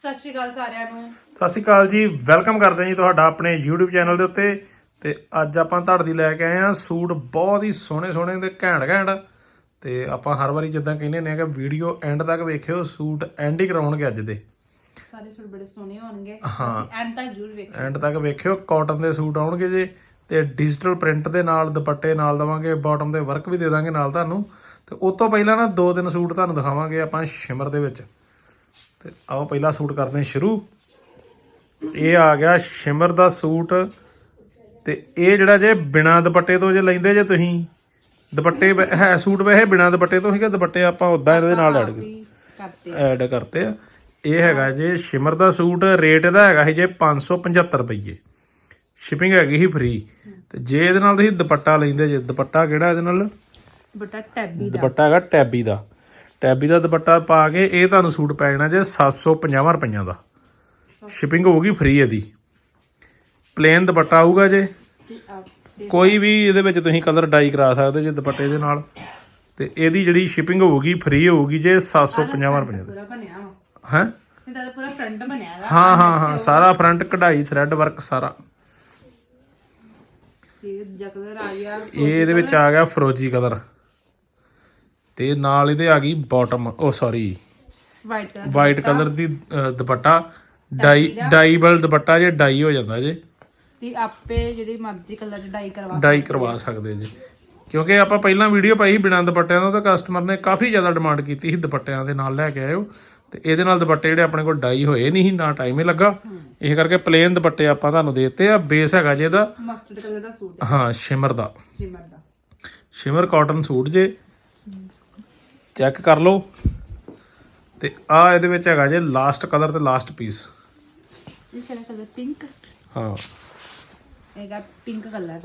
ਸਤਿ ਸ਼੍ਰੀ ਅਕਾਲ ਸਾਰਿਆਂ ਨੂੰ। ਸਤਿ ਸ਼੍ਰੀ ਅਕਾਲ ਜੀ ਵੈਲਕਮ ਕਰਦੇ ਹਾਂ ਜੀ ਤੁਹਾਡਾ ਆਪਣੇ YouTube ਚੈਨਲ ਦੇ ਉੱਤੇ। ਤੇ ਅੱਜ ਆਪਾਂ ਤੁਹਾਡੇ ਲਈ ਲੈ ਕੇ ਆਏ ਆ ਸੂਟ ਬਹੁਤ ਹੀ ਸੋਹਣੇ ਸੋਹਣੇ ਤੇ ਘੈਂਟ ਘੈਂਟ। ਤੇ ਆਪਾਂ ਹਰ ਵਾਰੀ ਜਿੱਦਾਂ ਕਹਿੰਦੇ ਨੇ ਕਿ ਵੀਡੀਓ ਐਂਡ ਤੱਕ ਵੇਖਿਓ ਸੂਟ ਐਂਡ ਹੀ ਕਰਾਉਣਗੇ ਅੱਜ ਦੇ। ਸਾਰੇ ਸੂਟ ਬੜੇ ਸੋਹਣੇ ਹੋਣਗੇ। ਹਾਂ। ਐਂਡ ਤੱਕ ਜ਼ਰੂਰ ਵੇਖੋ ਐਂਡ ਤੱਕ ਵੇਖਿਓ ਕਾਟਨ ਦੇ ਸੂਟ ਆਉਣਗੇ ਜੇ ਤੇ ਡਿਜੀਟਲ ਪ੍ਰਿੰਟ ਦੇ ਨਾਲ ਦੁਪੱਟੇ ਨਾਲ ਦਵਾਂਗੇ ਬਾਟਮ ਦੇ ਵਰਕ ਵੀ ਦੇ ਦਾਂਗੇ ਨਾਲ ਤੁਹਾਨੂੰ। ਤੇ ਉਸ ਤੋਂ ਪਹਿਲਾਂ ਨਾ ਦੋ ਤਿੰਨ ਸੂਟ ਤੁਹਾਨੂੰ ਦਿਖਾਵਾਂਗੇ ਆਪਾਂ ਸ਼ਿਮਰ ਦੇ ਵਿੱਚ। ਤੇ ਆਓ ਪਹਿਲਾ ਸੂਟ ਕਰਦੇ ਹਾਂ ਸ਼ੁਰੂ। ਇਹ ਆ ਗਿਆ ਸ਼ਿਮਰ ਦਾ ਸੂਟ ਤੇ ਇਹ ਜਿਹੜਾ ਜੇ ਬਿਨਾ ਦੁਪੱਟੇ ਤੋਂ ਜੇ ਲੈਂਦੇ ਜੇ ਤੁਸੀਂ ਦੁਪੱਟੇ ਹੈ ਸੂਟ ਵੈਸੇ ਬਿਨਾ ਦੁਪੱਟੇ ਤੋਂ ਸੀਗਾ ਦੁਪੱਟੇ ਆਪਾਂ ਉਦਾਂ ਇਹਦੇ ਨਾਲ ਐਡ ਕਰਤੇ ਐਡ ਕਰਤੇ ਆ। ਇਹ ਹੈਗਾ ਜੇ ਸ਼ਿਮਰ ਦਾ ਸੂਟ ਰੇਟ ਇਹਦਾ ਹੈਗਾ ਸੀ ਜੇ 575 ਰੁਪਏ ਸ਼ਿਪਿੰਗ ਹੈਗੀ ਸੀ ਫ੍ਰੀ ਤੇ ਜੇ ਇਹਦੇ ਨਾਲ ਤੁਸੀਂ ਦੁਪੱਟਾ ਲੈਂਦੇ ਜੇ ਦੁਪੱਟਾ ਕਿਹੜਾ ਇਹਦੇ ਨਾਲ? ਬਟਾ ਟੈਬੀ ਦਾ। ਦੁਪੱਟਾ ਹੈਗਾ ਟੈਬੀ ਦਾ। ਟੈਬੀ ਦਾ ਦੁਪੱਟਾ ਪਾ ਕੇ ਇਹ ਤੁਹਾਨੂੰ ਸੂਟ ਪੈ ਜਾਣਾ ਜੇ 750 ਰੁਪਈਆਂ ਦਾ। ਸ਼ਿਪਿੰਗ ਹੋਊਗੀ ਫ੍ਰੀ ਇਹਦੀ। ਪਲੇਨ ਦੁਪੱਟਾ ਆਊਗਾ ਜੇ। ਦੇ ਕੋਈ ਵੀ ਇਹਦੇ ਵਿੱਚ ਤੁਸੀਂ ਕਲਰ ਡਾਈ ਕਰਾ ਸਕਦੇ ਜੇ ਦੁਪੱਟੇ ਦੇ ਨਾਲ। ਤੇ ਇਹਦੀ ਜਿਹੜੀ ਸ਼ਿਪਿੰਗ ਹੋਊਗੀ ਫ੍ਰੀ ਹੋਊਗੀ ਜੇ 750 ਰੁਪਏ ਪੂਰਾ ਬਣਿਆ ਵਾ। ਹੈ? ਇਹਦਾ ਪੂਰਾ ਫਰੰਟ ਬਣਿਆ ਦਾ ਹਾਂ ਹਾਂ ਹਾਂ ਸਾਰਾ ਫਰੰਟ ਕਢਾਈ ਥ੍ਰੈਡ ਵਰਕ ਸਾਰਾ। ਇਹ ਇਹਦੇ ਵਿੱਚ ਆ ਗਿਆ ਫਰੋਜੀ ਕਲਰ ਤੇ ਨਾਲ ਇਹਦੇ ਆ ਗਈ ਬਾਟਮ ਉਹ sorry white colour white colour ਦੀ ਦੁਪੱਟਾ। ਡਾਈ ਡਾਈਬਲ ਦੁਪੱਟਾ ਜੇ ਡਾਈ ਹੋ ਜਾਂਦਾ ਜੇ। ਤੇ ਆਪੇ ਜਿਹੜੀ ਮਰਜ਼ੀ ਕਲਰ ਚ ਡਾਈ ਕਰਵਾ ਡਾਈ ਕਰਵਾ ਸਕਦੇ ਜੇ। ਕਿਉਂਕਿ ਆਪਾਂ ਪਹਿਲਾਂ ਵੀਡੀਓ ਪਾਈ ਬਿਨਾਂ ਦੁਪੱਟਿਆਂ ਦਾ ਤਾਂ ਕਸਟਮਰ ਨੇ ਕਾਫੀ ਜ਼ਿਆਦਾ ਡਿਮਾਂਡ ਕੀਤੀ ਸੀ ਦੁਪੱਟਿਆਂ ਦੇ ਨਾਲ ਲੈ ਕੇ ਆਇਓ। ਤੇ ਇਹਦੇ ਨਾਲ ਦੁਪੱਟੇ ਜਿਹੜੇ ਆਪਣੇ ਕੋਲ ਡਾਈ ਹੋਏ ਨਹੀਂ ਸੀ ਨਾ ਟਾਈਮ ਹੀ ਲੱਗਾ। ਇਹ ਕਰਕੇ ਪਲੇਨ ਦੁਪੱਟੇ ਆਪਾਂ ਤੁਹਾਨੂੰ ਦੇ ਦਿੱਤੇ ਆ। ਬੇਸ ਹੈਗਾ ਜੇ ਇਹਦਾ। ਮਸਟਰਡ ਕਲਰ ਦਾ ਸੂਟ ਹੈ। ਹਾਂ ਸ਼ਿਮਰ ਦਾ। ਸ਼ਿਮਰ ਦਾ। ਸ਼ਿਮਰ ਕਾਟਨ ਸੂਟ ਜੇ। ਚੈੱਕ ਕਰ ਲਓ। ਤੇ ਆ ਇਹਦੇ ਵਿੱਚ ਹੈਗਾ ਜੇ ਲਾਸਟ ਕਲਰ ਤੇ ਲਾਸਟ ਪੀਸ ਇਹ ਕਿਹੜਾ ਕਲਰ ਪਿੰਕ ਹਾਂ। ਹੈਗਾ ਪਿੰਕ ਕਲਰ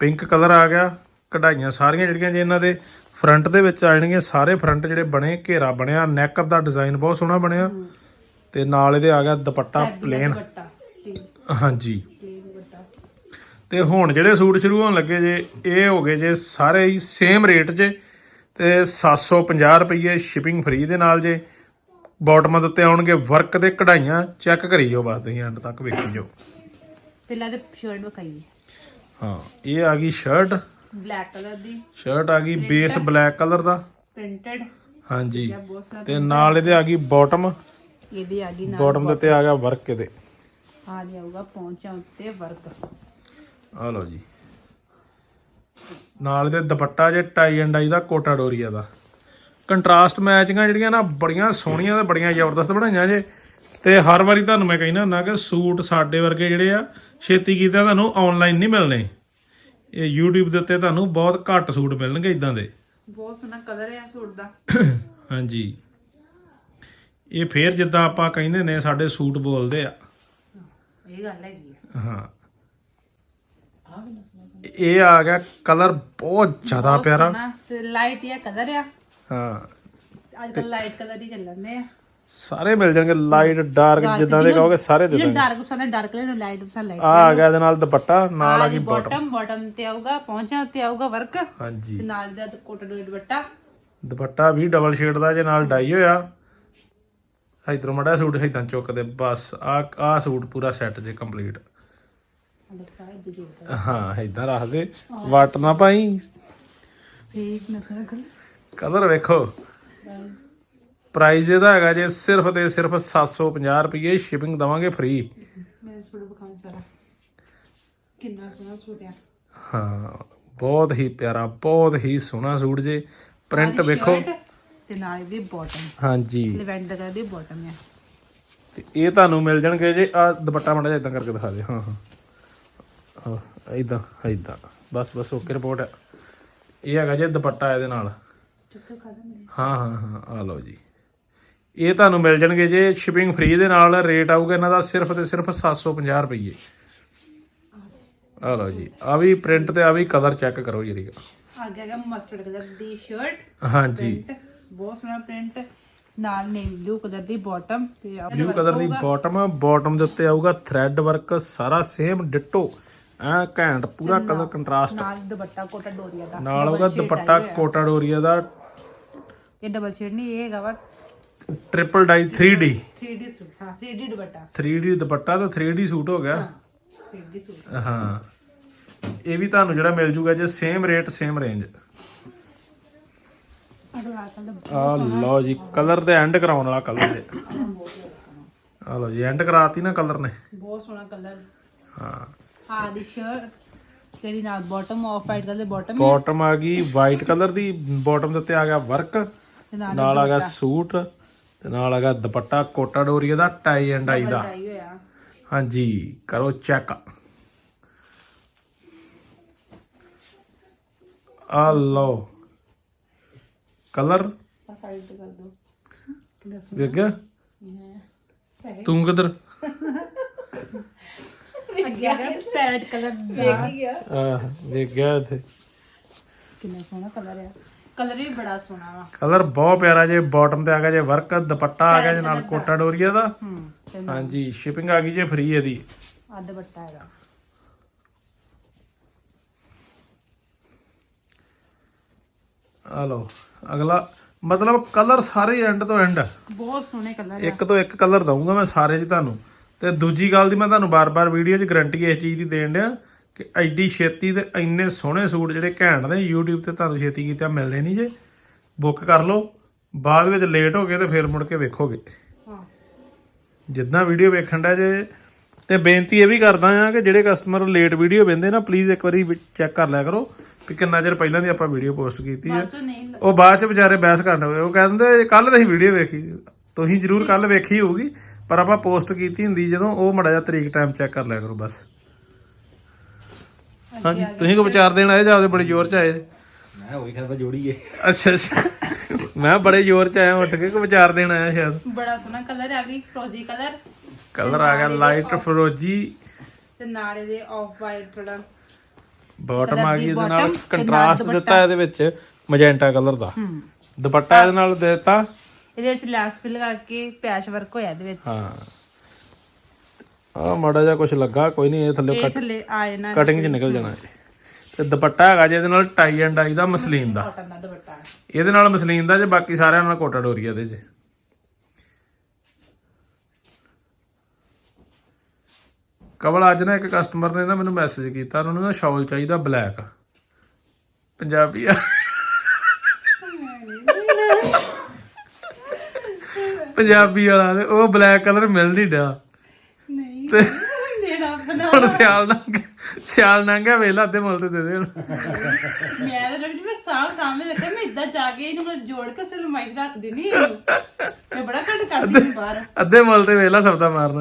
ਪਿੰਕ ਕਲਰ ਆ ਗਿਆ। ਕਢਾਈਆਂ ਸਾਰੀਆਂ ਜਿਹੜੀਆਂ ਜੇ ਇਹਨਾਂ ਦੇ ਫਰੰਟ ਦੇ ਵਿੱਚ ਆ ਜਾਣਗੀਆਂ ਸਾਰੇ ਫਰੰਟ ਜਿਹੜੇ ਬਣੇ ਘੇਰਾ ਬਣਿਆ ਨੈਕ ਦਾ ਡਿਜ਼ਾਈਨ ਬਹੁਤ ਸੋਹਣਾ ਬਣਿਆ। ਤੇ ਨਾਲ ਇਹਦੇ ਆ ਗਿਆ ਦੁਪੱਟਾ ਪਲੇਨ ਹਾਂਜੀ। ਤੇ ਹੁਣ ਜਿਹੜੇ ਸੂਟ ਸ਼ੁਰੂ ਹੋਣ ਲੱਗੇ ਜੇ ਇਹ ਹੋ ਗਏ ਜੇ ਸਾਰੇ ਹੀ ਸੇਮ ਰੇਟ ਜੇ। ਤੇ 750 ਰੁਪਏ ਸ਼ਿਪਿੰਗ ਫ੍ਰੀ ਦੇ ਨਾਲ ਜੇ ਬਾਟਮਾਂ ਦੇ ਉੱਤੇ ਆਉਣਗੇ ਵਰਕ ਦੇ ਕਢਾਈਆਂ ਚੈੱਕ ਕਰੀ ਜਾਓ ਬਸ ਤੁਸੀਂ ਐਂਡ ਤੱਕ ਵੇਖੀ ਜਾਓ। ਪਹਿਲਾਂ ਤੇ ਸ਼ਰਟ ਵਿਖਾਈਏ। ਹਾਂ ਇਹ ਆ ਗਈ ਸ਼ਰਟ ਬਲੈਕ ਕਲਰ ਦੀ। ਸ਼ਰਟ ਆ ਗਈ ਬੇਸ ਬਲੈਕ ਕਲਰ ਦਾ। ਪ੍ਰਿੰਟਡ ਹਾਂਜੀ। ਤੇ ਨਾਲ ਇਹਦੇ ਆ ਗਈ ਬਾਟਮ ਇਹਦੀ ਆ ਗਈ ਨਾਲ ਬਾਟਮ ਦੇ ਉੱਤੇ ਆ ਗਿਆ ਵਰਕ ਇਹਦੇ। ਆ ਜਾਊਗਾ ਪਹੁੰਚਾਂ ਉੱਤੇ ਵਰਕ ਆ ਲਓ ਜੀ। ਨਾਲ ਇਹਦੇ ਦੁਪੱਟਾ ਜੇ ਟਾਈ ਐਂਡ ਡਾਈ ਦਾ ਕੋਟਾ ਡੋਰੀਆ ਦਾ। ਕੰਟਰਾਸਟ ਮੈਚਿੰਗਾਂ ਜਿਹੜੀਆਂ ਨਾ ਬੜੀਆਂ ਸੋਹਣੀਆਂ ਤੇ ਬੜੀਆਂ ਜ਼ਬਰਦਸਤ ਬਣਾਈਆਂ ਜੇ। ਤੇ ਹਰ ਵਾਰੀ ਤੁਹਾਨੂੰ ਮੈਂ ਕਹਿੰਦਾ ਹੁੰਦਾ ਕਿ ਸੂਟ ਸਾਡੇ ਵਰਗੇ ਜਿਹੜੇ ਆ ਛੇਤੀ ਕੀਤੇ ਤੁਹਾਨੂੰ ਆਨਲਾਈਨ ਨਹੀਂ ਮਿਲਣੇ। ਇਹ YouTube ਦੇ ਉੱਤੇ ਤੁਹਾਨੂੰ ਬਹੁਤ ਘੱਟ ਸੂਟ ਮਿਲਣਗੇ ਇਦਾਂ ਦੇ। ਬਹੁਤ ਸੋਹਣਾ ਕਲਰ ਹੈ ਸੂਟ ਦਾ। ਹਾਂਜੀ। ਇਹ ਫੇਰ ਜਿੱਦਾਂ ਆਪਾਂ ਕਹਿੰਦੇ ਨੇ ਸਾਡੇ ਸੂਟ ਬੋਲਦੇ ਆ। ਇਹ ਗੱਲ ਹੈਗੀ ਹੈ। ਹਾਂ ਇਹ ਆ ਗਿਆ ਕਲਰ ਬਹੁਤ ਜ਼ਿਆਦਾ ਪਿਆਰਾ। ਸੋਹਣਾ ਤੇ ਲਾਈਟ ਇਹ ਕਲਰ ਆ। ਹਾਂ। ਅੱਜ ਕੱਲ ਲਾਈਟ ਕਲਰ ਹੀ ਚੱਲਣਦੇ ਆ। ਸਾਰੇ ਮਿਲ ਜਾਣਗੇ ਲਾਈਟ ਡਾਰਕ ਜਿੱਦਾਂ ਦੇ ਕਹੋਗੇ ਸਾਰੇ ਦੇ ਜਿਹੜਾ ਡਾਰਕ ਪਸੰਦ ਹੈ ਡਾਰਕ ਕਲਰ ਲਾਈਟ ਪਸੰਦ ਲਾਈਟ ਆ ਆ ਗਿਆ ਇਹਦੇ ਨਾਲ ਦੁਪੱਟਾ ਨਾਲ ਆ ਗਈ ਬਾਟਮ ਬਾਟਮ ਤੇ ਆਊਗਾ ਪਹੁੰਚਾਂ ਉੱਤੇ ਆਊਗਾ ਵਰਕ ਤੇ ਹਾਂਜੀ ਨਾਲ ਦਾ ਕੋਟਾ ਡੋਰੀ ਦੁਪੱਟਾ। ਦੁਪੱਟਾ ਵੀ ਡਬਲ ਸ਼ੇਡ ਦਾ ਜੇ ਨਾਲ ਡਾਈ ਹੋਇਆ। ਇਧਰੋਂ ਮੜਾ ਸੂਟ ਇਦਾਂ ਚੁੱਕਦੇ ਬਸ ਆ ਆ ਸੂਟ ਪੂਰਾ ਸੈੱਟ ਜੇ ਕੰਪਲੀਟ ਲਟਕਾ ਇੱਧਰ ਜੋੜਦਾ। ਹਾਂ ਇਦਾਂ ਰੱਖ ਦੇ। ਵਟ ਨਾ ਪਾਈ। ਫੇਕ ਨਾ ਸੋਹਣਾ ਕਲਰ ਵੇਖੋ। ਪ੍ਰਾਈਸ ਇਹਦਾ ਹੈਗਾ ਜੇ ਸਿਰਫ ਤੇ ਸਿਰਫ 750 ਰੁਪਏ ਸ਼ਿਪਿੰਗ ਦਵਾਂਗੇ ਫ੍ਰੀ ਮੈਂ ਸੂਟ ਵਿਖਾਉਂ ਸਾਰਾ ਕਿੰਨਾ ਸੋਹਣਾ ਸੂਟ ਆ। ਹਾਂ ਬਹੁਤ ਹੀ ਪਿਆਰਾ ਬਹੁਤ ਹੀ ਸੋਹਣਾ ਸੂਟ ਜੇ। ਪ੍ਰਿੰਟ ਵੇਖੋ। ਤੇ ਨਾਲ ਇਹਦੀ ਬਾਟਮ ਹਾਂਜੀ। ਲਵੈਂਡਰ ਕਲਰ ਦੀ ਬਾਟਮ ਆ। ਤੇ ਇਹ ਤੁਹਾਨੂੰ ਮਿਲ ਜਾਣਗੇ ਜੇ ਆ ਦੁਪੱਟਾ ਮੜਾ ਇਦਾਂ ਕਰਕੇ ਦਿਖਾ ਦੇ। ਹਾਂ ਹਾਂ। ਇਦਾਂ ਇਦਾਂ ਬਸ ਬਸ ਓਕੇ ਰਿਪੋਰਟ ਇਹ ਹੈਗਾ ਜੇ ਦੁਪੱਟਾ ਇਹਦੇ ਨਾਲ। ਹਾਂ ਹਾਂ ਹਾਂ ਆ ਲਓ ਜੀ। ਇਹ ਤੁਹਾਨੂੰ ਮਿਲ ਜਾਣਗੇ ਜੇ ਸ਼ਿਪਿੰਗ ਫ੍ਰੀ ਦੇ ਨਾਲ। ਰੇਟ ਆਊਗਾ ਇਹਨਾਂ ਦਾ ਸਿਰਫ ਤੇ ਸਿਰਫ 750 ਰੁਪਏ ਆ ਲਓ ਜੀ। ਆ ਵੀ ਪ੍ਰਿੰਟ ਤੇ ਆ ਵੀ ਕਲਰ ਚੈੱਕ ਕਰੋ ਜਰੀ ਆ ਗਿਆ ਹੈਗਾ ਮਸਟਰਡ ਕਲਰ ਦੀ ਸ਼ਰਟ ਹਾਂਜੀ। ਬਹੁਤ ਸੋਹਣਾ ਪ੍ਰਿੰਟ ਨਾਲ ਨੇਵੀ ਬਲੂ ਕਲਰ ਦੀ ਬਾਟਮ ਤੇ ਬਲੂ ਕਲਰ ਦੀ ਬਾਟਮ ਬਾਟਮ ਦੇ ਉੱਤੇ ਆਊਗਾ ਥ੍ਰੈਡ ਵਰਕ ਸਾਰਾ ਸੇਮ ਡਿਟੋ ਐ ਘੈਂਟ ਪੂਰਾ ਕਲਰ ਕੰਟਰਾਸਟ ਨਾਲ ਦੁਪੱਟਾ ਕੋਟਾ ਡੋਰੀਆ ਦਾ ਨਾਲ ਆਊਗਾ ਦੁਪੱਟਾ ਕੋਟਾ ਡੋਰੀਆ ਦਾ। ਇਹ ਡਬਲ ਸ਼ੇਡ ਨਹੀਂ ਇਹ ਹੈਗਾ ਵਾ ਟ੍ਰਿਪਲ ਡਾਈ 3D 3D ਸੂਟ ਹਾਂ 3D ਦੁਪੱਟਾ। 3D ਦੁਪੱਟਾ ਤਾਂ 3D ਸੂਟ ਹੋ ਗਿਆ। 3D ਸੂਟ ਹਾਂ। ਇਹ ਵੀ ਤੁਹਾਨੂੰ ਜਿਹੜਾ ਮਿਲ ਜੂਗਾ ਜੇ ਸੇਮ ਰੇਟ ਸੇਮ ਰੇਂਜ ਆ ਲਓ ਜੀ ਕਲਰ ਤੇ ਐਂਡ ਕਰਾਉਣ ਵਾਲਾ ਕਲਰ ਜੇ ਆ ਲਓ ਜੀ ਐਂਡ ਕਰਾਤੀ ਨਾ ਕਲਰ ਨੇ। ਬਹੁਤ ਸੋਹਣਾ ਕਲਰ ਹਾਂ। ਆ ਦੀ ਸ਼ਰਟ ਤੇਰੀ ਨਾਲ bottom off white colour bottom bottom ਆ। ਗਈ ਵਾਈਟ ਕਲਰ ਦੀ ਬਾਟਮ ਦੇ ਉੱਤੇ ਆ ਗਿਆ ਵਰਕ ਤੇ ਨਾਲ ਆ ਗਿਆ ਸੂਟ ਤੇ ਨਾਲ ਆ ਗਿਆ ਦੁਪੱਟਾ quota Doria the tie and ਆਈ ਦਾ। ਹੋਇਆ। ਹਾਂਜੀ ਕਰੋ ਚੈੱਕ ਆ ਲਓ ਕਲਰ ਆ ਸਾਈਡ ਤੇ ਕਰ ਦੋ। ਕਿੰਨਾ ਵੇਖ ਗਿਆ? ਸੋਹਣਾ ਤੂੰ ਕਿੱਧਰ? ਅੱਗੇ ਆ ਗਿਆ ਪੈਰਟ ਕਲਰ ਵੇਖ ਗਿਆ ਆ ਵੇਖ ਗਿਆ ਇੱਥੇ। ਕਿੰਨਾ ਸੋਹਣਾ ਕਲਰ ਆ। ਕਲਰ ਵੀ ਬੜਾ ਸੋਹਣਾ ਵਾ। ਕਲਰ ਬਹੁਤ ਪਿਆਰਾ ਜੇ ਬਾਟਮ ਤੇ ਆ ਗਿਆ ਜੇ ਵਰਕ ਦੁਪੱਟਾ ਆ ਗਿਆ ਜੇ ਨਾਲ ਕੋਟਾ ਡੋਰੀਆ ਦਾ। ਹੂੰ ਤੇ ਹਾਂਜੀ ਸ਼ਿਪਿੰਗ ਆ ਗਈ ਜੇ ਫ੍ਰੀ ਇਹਦੀ। ਆ ਦੁਪੱਟਾ ਹੈਗਾ ਆ ਲਓ ਅਗਲਾ। ਮਤਲਬ ਕਲਰ ਸਾਰੇ ਐਂਡ ਤੋਂ ਐਂਡ ਬਹੁਤ ਸੋਹਣੇ ਕਲਰ ਇੱਕ ਤੋਂ ਇੱਕ ਕਲਰ ਦਊਂਗਾ ਮੈਂ ਸਾਰੇ 'ਚ ਤੁਹਾਨੂੰ। ਤੇ ਦੂਜੀ ਗੱਲ ਦੀ ਮੈਂ ਤੁਹਾਨੂੰ ਬਾਰ-ਬਾਰ ਵੀਡੀਓ 'ਚ ਗਾਰੰਟੀ ਇਸ ਚੀਜ਼ ਦੀ ਦੇਣ ਡਿਆ ਕਿ ਐਡੀ ਛੇਤੀ ਤੇ ਇੰਨੇ ਸੋਹਣੇ ਸੂਟ ਜਿਹੜੇ ਘੈਂਟ ਨੇ YouTube ਤੇ ਤੁਹਾਨੂੰ ਛੇਤੀ ਕੀਤਾ ਮਿਲਦੇ ਨਹੀਂ ਜੇ। ਬੁੱਕ ਕਰ ਲਓ। ਬਾਅਦ ਵਿੱਚ ਲੇਟ ਹੋ ਗਏ ਤੇ ਫਿਰ ਮੁੜ ਕੇ ਵੇਖੋਗੇ। ਹਾਂ। ਜਿੱਦਾਂ ਵੀਡੀਓ ਵੇਖਣ ਦਾ ਜੇ। ਤੇ ਬੇਨਤੀ ਇਹ ਵੀ ਕਰਦਾ ਆ ਕਿ ਜਿਹੜੇ ਕਸਟਮਰ ਲੇਟ ਵੀਡੀਓ ਵੇਂਦੇ ਨਾ ਪਲੀਜ਼ ਇੱਕ ਵਾਰੀ ਚੈੱਕ ਕਰ ਲਿਆ ਕਰੋ ਕਿ ਕਿੰਨਾ ਚਿਰ ਪਹਿਲਾਂ ਦੀ ਆਪਾਂ ਵੀਡੀਓ ਪੋਸਟ ਕੀਤੀ ਹੈ ਉਹ ਬਾਅਦ ਚ ਵਿਚਾਰੇ ਬਹਿਸ ਕਰਨ ਉਹ ਕਹਿੰਦੇ ਕੱਲ ਤੁਸੀਂ ਵੀਡੀਓ ਵੇਖੀ। ਤੁਸੀਂ ਜਰੂਰ ਕੱਲ ਵੇਖੀ ਹੋਊਗੀ। ਪਰ ਆਪਾਂ ਪੋਸਟ ਕੀਤੀ ਹੁੰਦੀ ਜਦੋਂ ਉਹ ਮੜਾ ਜਿਹਾ ਤਰੀਕ ਟਾਈਮ ਚੈੱਕ ਕਰ ਲਿਆ ਕਰੋ ਬਸ। ਹਾਂਜੀ ਤੁਸੀਂ ਕੋ ਵਿਚਾਰ ਦੇਣ ਆਏ ਜਾਂ ਬੜੇ ਜ਼ੋਰ ਚ ਆਏ? ਮੈਂ ਉਹੀ ਕਹਿੰਦਾ ਜੋੜੀਏ ਅੱਛਾ ਅੱਛਾ। ਮੈਂ ਬੜੇ ਜ਼ੋਰ ਚ ਆਇਆ ਉੱਠ ਕੇ ਕੋ ਵਿਚਾਰ ਦੇਣ ਆਇਆ ਸ਼ਾਇਦ? ਬੜਾ ਸੋਹਣਾ ਕਲਰ ਆ ਵੀ ਫਰੋਜ਼ੀ ਕਲਰ ਕਲਰ ਆ ਗਿਆ ਲਾਈਟ ਫਰੋਜੀ ਤੇ ਨਾਲ ਇਹਦੇ ਆਫ ਵਾਈਟ ਥੋੜਾ ਬਾਟਮ ਆ ਗਈ ਇਹਦੇ ਨਾਲ ਕੰਟਰਾਸਟ ਦਿੱਤਾ ਇਹਦੇ ਵਿੱਚ ਮੈਜੈਂਟਾ ਕਲਰ ਦਾ। ਹੂੰ। ਦੁਪੱਟਾ ਇਹਦੇ ਨਾਲ ਦੇ ਦਿੱਤਾ। ਇਹਦੇ ਵਿੱਚ ਲੈਸ ਫਿਲ ਕਰਕੇ ਪੈਚ ਵਰਕ ਹੋਇਆ ਇਹਦੇ ਵਿੱਚ। ਹਾਂ। ਆ ਮਾੜਾ ਜਿਹਾ ਕੁਝ ਲੱਗਾ ਕੋਈ ਨਹੀਂ ਇਹ ਥੱਲੇ ਇਹ ਥੱਲੇ ਆ ਜਾਣਾ ਕਟਿੰਗ 'ਚ ਨਿਕਲ ਜਾਣਾ ਜੀ ਤੇ ਦੁਪੱਟਾ ਹੈਗਾ ਜੀ ਇਹਦੇ ਨਾਲ ਟਾਈ ਐਂਡ ਆਈ ਦਾ ਮਸਲੀਨ ਦਾ। ਦਾ ਦੁਪੱਟਾ। ਇਹਦੇ ਨਾਲ ਮਸਲੀਨ ਦਾ ਜੇ ਬਾਕੀ ਸਾਰਿਆਂ ਨਾਲ ਕੋਟਾ ਡੋਰੀ ਇਹਦੇ 'ਚ। ਕਵਲ ਅੱਜ ਨਾ ਇੱਕ ਕਸਟਮਰ ਨੇ ਨਾ ਮੈਨੂੰ ਮੈਸੇਜ ਕੀਤਾ ਉਹਨਾਂ ਨੂੰ ਨਾ ਸ਼ਾਲ ਚਾਹੀਦਾ ਬਲੈਕ ਪੰਜਾਬੀ ਆ। ਪੰਜਾਬੀ ਵਾਲਾ ਤੇ ਉਹ ਬਲੈਕ ਕਲਰ ਮਿਲ ਨਹੀਂ ਡਿਆ। ਨਹੀਂ ਤੇ ਦੇਣਾ ਬਣਾ ਹੁਣ ਸਿਆਲ ਨੰਗ ਸਿਆਲ ਨੰਗਾ ਵੇਲਾ ਅੱਧੇ ਮੁੱਲ ਤੇ ਦੇ ਦੇ ਹੁਣ ਮੈਂ ਤਾਂ ਰਵੀ ਮੈਂ ਸਾਹ ਸਾਹਮਣੇ ਰੱਖਿਆ ਮੈਂ ਇਦਾਂ ਜਾ ਕੇ ਇਹਨੂੰ ਮੈਂ ਜੋੜ ਕੇ ਸਲਮਾਈ ਰੱਖ ਦਿੰਦੀ ਇਹਨੂੰ। ਮੈਂ ਬੜਾ ਕਰਦੀ ਹਾਂ ਬਾਹਰ। ਅੱਧੇ ਮੁੱਲ ਤੇ ਵੇਲਾ ਸਬਦਾ ਮਾਰਨਾ।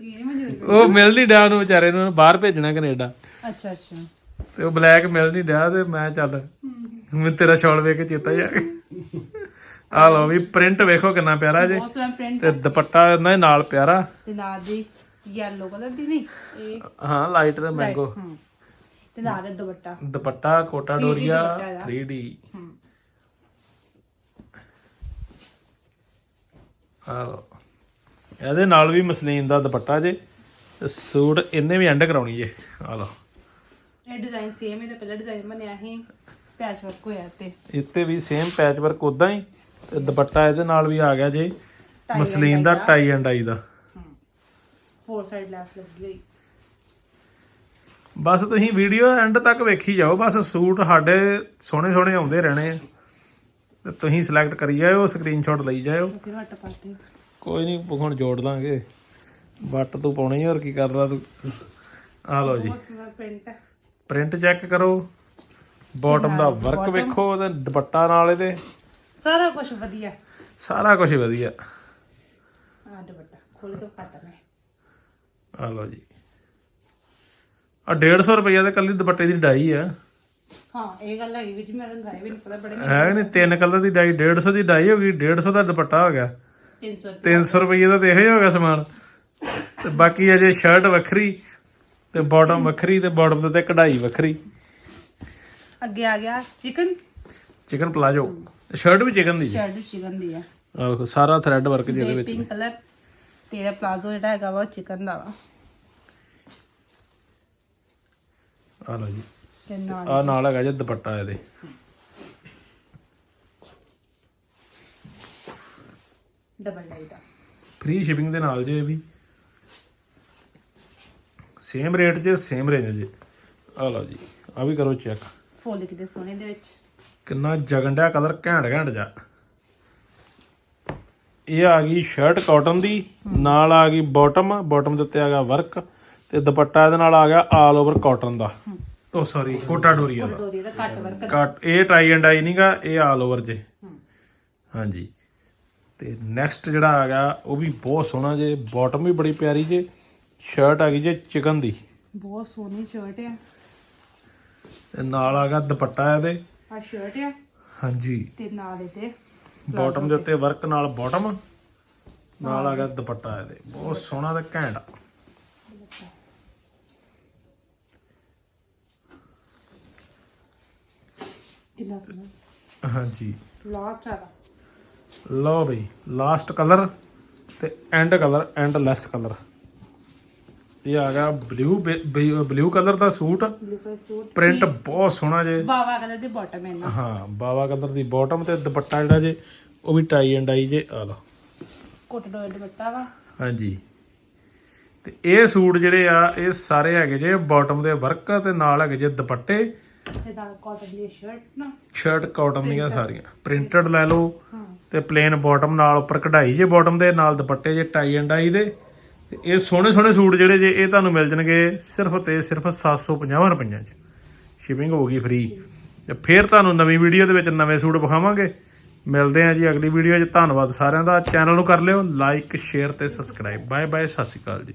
ਇਹ ਨਹੀਂ ਮਨਜ਼ੂਰ ਉਹ ਮਿਲ ਨਹੀਂ ਡਿਆ ਉਹਨੂੰ ਵਿਚਾਰੇ ਨੂੰ ਬਾਹਰ ਭੇਜਣਾ ਕੈਨੇਡਾ। ਅੱਛਾ ਅੱਛਾ। ਤੇ ਉਹ ਬਲੈਕ ਮਿਲ ਨਹੀਂ ਡਿਆ ਤੇ ਮੈਂ ਚੱਲ ਮੈਂ ਤੇਰਾ ਸ਼ਾਲ ਵੇਖ ਕੇ ਚੇਤਾ ਜਾ ਆ ਲਓ ਵੀ ਪ੍ਰਿੰਟ ਵੇਖੋ ਕਿੰਨਾ ਪਿਆਰਾ ਜੇ। ਬਹੁਤ ਸੋਹਣਾ ਪ੍ਰਿੰਟ ਤੇ ਦੁਪੱਟਾ ਇਹਨਾਂ ਦੇ ਨਾਲ ਪਿਆਰਾ। ਤੇ ਨਾਲ ਦੀ ਯੈਲੋ ਕਲਰ ਦੀ ਨਹੀਂ ਇਹ ਹਾਂ ਲਾਈਟ ਮੈਂਗੋ ਹੂੰ। ਤੇ ਨਾਲ ਇਹ ਦੁਪੱਟਾ। ਦੁਪੱਟਾ ਕੋਟਾ ਡੋਰੀਆ ਦੁਪੱਟਾ ਇਹਦਾ। 3D ਹੂੰ। ਆ ਲਓ। ਇਹਦੇ ਨਾਲ ਵੀ ਮਸਲੀਨ ਦਾ ਦੁਪੱਟਾ ਜੇ। ਤੇ ਸੂਟ ਇਹਨੇ ਵੀ ਐਂਡ ਕਰਾਉਣੀ ਜੇ। ਆ ਲਓ। ਇਹ ਡਿਜ਼ਾਈਨ ਸੇਮ ਇਹਦਾ ਪਹਿਲਾ ਡਿਜ਼ਾਈਨ ਬਣਿਆ ਸੀ ਪੈਚ ਵਰਕ ਹੋਇਆ ਤੇ। ਇੱਥੇ ਵੀ ਸੇਮ ਪੈਚ ਵਰਕ ਉਦਾਂ ਹੀ। ਤੇ ਦੁਪੱਟਾ ਇਹਦੇ ਨਾਲ ਵੀ ਆ ਗਿਆ ਜੇ ਮਸਲੀਨ ਦਾ ਟਾਈ ਐਂਡ ਆਈ ਦਾ। ਫੋਰ ਸਾਈਡ ਲੈਸ ਲੱਗੀ ਹੋਈ। ਬਸ ਤੁਸੀਂ ਵੀਡੀਓ ਐਂਡ ਤੱਕ ਵੇਖੀ ਜਾਓ ਬਸ ਸੂਟ ਸਾਡੇ ਸੋਹਣੇ ਸੋਹਣੇ ਆਉਂਦੇ ਰਹਿਣੇ ਆ। ਤੇ ਤੁਸੀਂ ਸਿਲੈਕਟ ਕਰੀ ਜਾਓ ਸਕਰੀਨਸ਼ਾਟ ਲਈ ਜਾਓ ਫਿਰ ਹੱਟ ਪਾਤੇ ਕੋਈ ਨਹੀਂ ਹੁਣ ਜੋੜ ਦਾਂਗੇ ਬੱਟ ਤੂੰ ਪਾਉਣੀ ਹੋਰ ਕੀ ਕਰਦਾ ਤੂੰ? ਆ ਲਓ ਜੀ। ਪ੍ਰਿੰਟ ਪ੍ਰਿੰਟ ਚੈੱਕ ਕਰੋ। ਬਾਟਮ ਦਾ ਵਰਕ ਵੇਖੋ ਤੇ ਦੁਪੱਟਾ ਨਾਲ ਇਹਦੇ। ਸਾਰਾ ਕੁਝ ਵਧੀਆ। ਸਾਰਾ ਕੁਝ ਵਧੀਆ। ਆ ਦੁਪੱਟਾ ਖੋਲ ਕੇ ਖਾਤਾ ਮੈਂ। ਆ ਲਓ ਜੀ। ਆ 150 ਰੁਪਈਆ ਦੇ ਕੱਲੀ ਦੁਪੱਟੇ ਦੀ ਡਾਈ ਆ। ਹਾਂ ਇਹ ਗੱਲ ਹੈਗੀ ਵਿੱਚ ਮੈਂ ਰੰਗਾਏ ਵੀ ਨਹੀਂ ਪਤਾ ਬੜੇ ਹੈ ਨਹੀਂ ਤਿੰਨ ਕਲਰ ਦੀ ਡਾਈ 150 ਦੀ ਡਾਈ ਹੋ ਗਈ 150 ਦਾ ਦੁਪੱਟਾ ਹੋ ਗਿਆ। 300 300 ਰੁਪਏ ਦਾ ਤੇ ਇਹੋ ਹੀ ਹੋ ਗਿਆ ਸਮਾਨ। ਤੇ ਬਾਕੀ ਅਜੇ ਸ਼ਰਟ ਵੱਖਰੀ ਤੇ ਬਾਟਮ ਵੱਖਰੀ ਤੇ ਬਾਟਮ ਦੇ ਉੱਤੇ ਕਢਾਈ ਵੱਖਰੀ। ਅੱਗੇ ਆ ਗਿਆ ਚਿਕਨ ਚਿਕਨ ਪਲਾਜੋ ਸ਼ਰਟ ਵੀ ਚਿਕਨ ਦੀ ਜੀ ਸ਼ਰਟ ਚਿਕਨ ਦੀ ਆ। ਆਹ ਸਾਰਾ ਥਰੈਡ ਵਰਕ ਜਿਹਦੇ ਵਿੱਚ ਪਿੰਕ ਕਲਰ ਤੇਰਾ ਪਲਾਜ਼ੋ ਜਿਹੜਾ ਹੈਗਾ ਵਾ ਚਿਕਨ ਦਾ ਵਾ। ਆ ਲਓ ਜੀ। ਤੇ ਨਾਲ ਆ ਨਾਲ ਹੈਗਾ ਜੀ ਦੁਪੱਟਾ ਇਹਦੇ। ਡਬਲ ਡਾਈ ਦਾ। ਫ੍ਰੀ ਸ਼ਿਪਿੰਗ ਦੇ ਨਾਲ ਜੇ ਇਹ ਵੀ। ਸੇਮ ਰੇਟ ਜੇ ਸੇਮ ਰੇਂਜ ਜੇ। ਆ ਲਓ ਜੀ ਆ ਵੀ ਕਰੋ ਚੈੱਕ ਫੁੱਲ ਕਿਤੇ ਸੋਹਣੇ ਦੇ ਵਿੱਚ। ਕਿੰਨਾ ਜਗਨ ਡਿਆ ਕਲਰ ਘੈਂਟ ਘੈਂਟ ਜਾ ਇਹ ਆ ਗਈ ਸ਼ਰਟ ਕਾਟਨ ਦੀ ਨਾਲ ਆ ਗਈ ਬਾਟਮ ਬਾਟਮ ਦੇ ਉੱਤੇ ਆ ਗਿਆ ਵਰਕ ਤੇ ਦੁਪੱਟਾ ਇਹਦੇ ਨਾਲ ਆ ਗਿਆ ਆਲ ਓਵਰ ਕਾਟਨ ਦਾ। ਉਹ ਸੌਰੀ ਕੋਟਾ ਡੋਰੀਆ ਦਾ। ਡੋਰੀ ਦਾ ਕੱਟ ਵਰਕ ਕੱਟ ਇਹ ਟਾਈ ਐਂਡ ਆਈ ਨਹੀਂਗਾ ਇਹ ਆਲ ਓਵਰ ਜੇ। ਹਾਂਜੀ। ਤੇ ਨੈਕਸਟ ਜਿਹੜਾ ਆ ਗਿਆ ਉਹ ਵੀ ਬਹੁਤ ਸੋਹਣਾ ਜੇ ਬਾਟਮ ਵੀ ਬੜੀ ਪਿਆਰੀ ਜੇ ਸ਼ਰਟ ਆ ਗਈ ਜੇ ਚਿਕਨ ਦੀ। ਬਹੁਤ ਸੋਹਣੀ ਸ਼ਰਟ ਆ। ਤੇ ਨਾਲ ਆ ਗਿਆ ਦੁਪੱਟਾ ਇਹਦੇ। ਆ ਸ਼ਰਟ ਆ ਹਾਂਜੀ। ਤੇ ਨਾਲ ਇਹਦੇ ਬਾਟਮ ਦੇ ਉੱਤੇ ਵਰਕ ਨਾਲ ਬਾਟਮ ਨਾਲ ਆ ਗਿਆ ਦੁਪੱਟਾ ਇਹਦੇ। ਬਹੁਤ ਸੋਹਣਾ ਤੇ ਘੈਂਟ। ਆ। ਕਿੰਨਾ ਸੋਹਣਾ। ਹਾਂਜੀ। ਲਾਸਟ ਆ ਲਓ ਬਈ ਲਾਸਟ ਕਲਰ ਤੇ and colour and lace colour ਇਹ ਆ ਗਿਆ ਬਲੂ ਬਲੂ ਕਲਰ ਦਾ suit. Blue colour suit print ਬਹੁਤ ਸੋਹਣਾ ਜੇ। ਬਾਵਾ ਕਲਰ ਦੇ ਬਾਟਮ ਹੈ ਨਾ। ਹਾਂ ਬਾਵਾ ਕਲਰ ਦੀ ਬਾਟਮ ਤੇ ਦੁਪੱਟਾ ਜਿਹੜਾ ਜੇ ਉਹ ਵੀ ਟਾਈ ਐਂਡ ਆਈ ਜੇ ਆ ਲਓ। ਕੋਟ ਡੋਰ ਦੁਪੱਟਾ ਵਾ। ਹਾਂਜੀ। ਤੇ ਇਹ ਸੂਟ ਜਿਹੜੇ ਆ ਇਹ ਸਾਰੇ ਹੈਗੇ ਜੇ ਬਾਟਮ ਦੇ ਵਰਕ ਤੇ ਨਾਲ ਹੈਗੇ ਜੇ ਦੁਪੱਟੇ। ਤੇ ਨਾਲ ਕਾਟਨ ਦੀ ਸ਼ਰਟ ਨਾ। ਸ਼ਰਟ ਕਾਟਨ ਦੀਆਂ ਸਾਰੀਆਂ। ਪ੍ਰਿੰਟਡ ਲੈ ਲਓ ਤੇ ਪਲੇਨ ਬਾਟਮ ਨਾਲ ਉੱਪਰ ਕਢਾਈ ਜੇ ਬਾਟਮ ਦੇ ਨਾਲ ਦੁਪੱਟੇ ਜੇ ਟਾਈ ਐਂਡ ਆਈ ਦੇ। ਤੇ ਇਹ ਸੋਹਣੇ ਸੋਹਣੇ ਸੂਟ ਜਿਹੜੇ ਜੇ ਇਹ ਤੁਹਾਨੂੰ ਮਿਲ ਜਾਣਗੇ ਸਿਰਫ ਤੇ ਸਿਰਫ 750 ਰੁਪਈਆਂ 'ਚ। ਸ਼ਿਪਿੰਗ ਹੋਊਗੀ ਫ੍ਰੀ ਤੇ ਫਿਰ ਤੁਹਾਨੂੰ ਨਵੀਂ ਵੀਡੀਓ ਦੇ ਵਿੱਚ ਨਵੇਂ ਸੂਟ ਵਿਖਾਵਾਂਗੇ। ਮਿਲਦੇ ਹਾਂ ਜੀ ਅਗਲੀ ਵੀਡੀਓ 'ਚ। ਧੰਨਵਾਦ ਸਾਰਿਆਂ ਦਾ। ਚੈਨਲ ਨੂੰ ਕਰ ਲਿਓ। ਲਾਈਕ ਸ਼ੇਅਰ ਤੇ subscribe bye bye Sat Shri Akal ਜੀ।